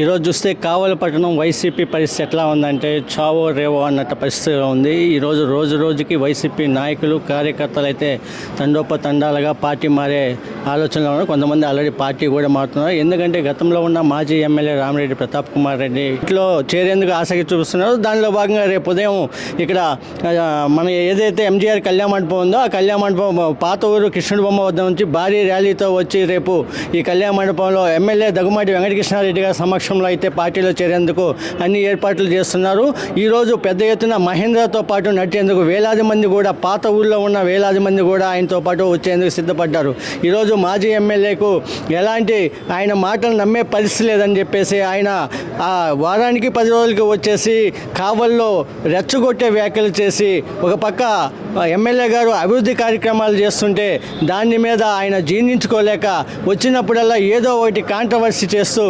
ఈరోజు చూస్తే కావలపట్టణం వైసీపీ పరిస్థితి ఎట్లా ఉందంటే చావో రేవో అన్నట్టు పరిస్థితిలో ఉంది. ఈరోజు రోజు రోజుకి వైసీపీ నాయకులు కార్యకర్తలు అయితే తండోపతండాలుగా పార్టీ మారే ఆలోచనలో ఉన్నారు. కొంతమంది ఆల్రెడీ పార్టీ కూడా మారుతున్నారు. ఎందుకంటే గతంలో ఉన్న మాజీ ఎమ్మెల్యే రామిరెడ్డి ప్రతాప్ కుమార్ రెడ్డి ఇట్లో చేరేందుకు ఆసక్తి చూపిస్తున్నారు. దానిలో భాగంగా రేపు ఉదయం ఇక్కడ మన ఏదైతే ఎంజీఆర్ కళ్యాణ మండపం ఉందో ఆ కళ్యాణ మండపం పాత ఊరు కృష్ణుడి బొమ్మ వద్ద నుంచి భారీ ర్యాలీతో వచ్చి రేపు ఈ కళ్యాణ మండపంలో ఎమ్మెల్యే దగ్గుమాటి వెంకటకృష్ణారెడ్డి గారి సమక్షంలో అయితే పార్టీలో చేరేందుకు అన్ని ఏర్పాట్లు చేస్తున్నారు. ఈరోజు పెద్ద ఎత్తున మహేంద్రతో పాటు నడిచేందుకు వేలాది మంది కూడా పాత ఊళ్ళో ఉన్న వేలాది మంది కూడా ఆయనతో పాటు వచ్చేందుకు సిద్ధపడ్డారు. ఈరోజు మాజీ ఎమ్మెల్యేకు ఎలాంటి ఆయన మాటలు నమ్మే పరిస్థితి లేదని చెప్పేసి ఆయన ఆ వారానికి పది రోజులకి వచ్చేసి కావల్లో రెచ్చగొట్టే వ్యాఖ్యలు చేసి ఒక పక్క ఎమ్మెల్యే గారు అభివృద్ధి కార్యక్రమాలు చేస్తుంటే దాని మీద ఆయన జీర్ణించుకోలేక వచ్చినప్పుడల్లా ఏదో ఒకటి కాంట్రవర్సీ చేస్తూ